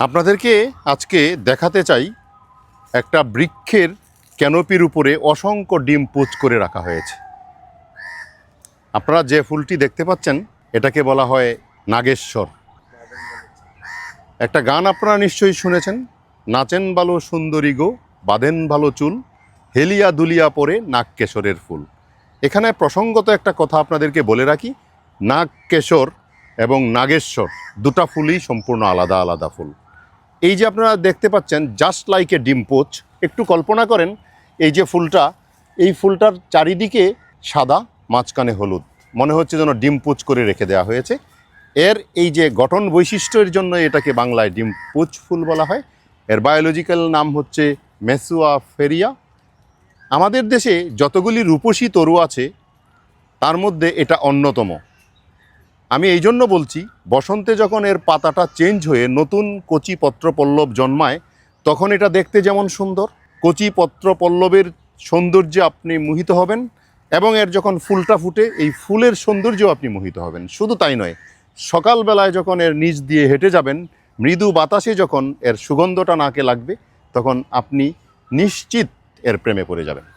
আপনাদেরকে আজকে দেখাতে চাই একটা বৃক্ষের ক্যানোপির উপরে অসংখ্য ডিম পোচ করে রাখা হয়েছে। আপনারা যে ফুলটি দেখতে পাচ্ছেন, এটাকে বলা হয় নাগেশ্বর। একটা গান আপনারা নিশ্চয়ই শুনেছেন, নাচেন ভালো সুন্দরী গো, বাঁধেন ভালো চুল, হেলিয়া দুলিয়া পরে নাগকেশরের ফুল। এখানে প্রসঙ্গত একটা কথা আপনাদেরকে বলে রাখি, নাগকেশর এবং নাগেশ্বর দুটা ফুলই সম্পূর্ণ আলাদা আলাদা ফুল। এই যে আপনারা দেখতে পাচ্ছেন জাস্ট লাইক এ ডিম পোচ, একটু কল্পনা করেন, এই যে ফুলটা, এই ফুলটার চারিদিকে সাদা, মাঝখানে হলুদ। মনে হচ্ছে যেন ডিম পোচ করে রেখে দেওয়া হয়েছে। এর এই যে গঠন বৈশিষ্ট্যের জন্য এটাকে বাংলায় ডিম পোচ ফুল বলা হয়। এর বায়োলজিক্যাল নাম হচ্ছে মেসুয়া ফেরিয়া। আমাদের দেশে যতগুলি রূপসী তরু আছে, তার মধ্যে এটা অন্যতম। আমি এই জন্য বলছি, বসন্তে যখন এর পাতাটা চেঞ্জ হয়ে নতুন কচি পত্র পল্লব জন্মায়, তখন এটা দেখতে যেমন সুন্দর। কচি পত্র পল্লবের সৌন্দর্যে আপনি মোহিত হবেন এবং এর যখন ফুলটা ফুটে, এই ফুলের সৌন্দর্যও আপনি মোহিত হবেন। শুধু তাই নয়, সকালবেলায় যখন এর নিচ দিয়ে হেঁটে যাবেন, মৃদু বাতাসে যখন এর সুগন্ধটা নাকে লাগবে, তখন আপনি নিশ্চিত এর প্রেমে পড়ে যাবেন।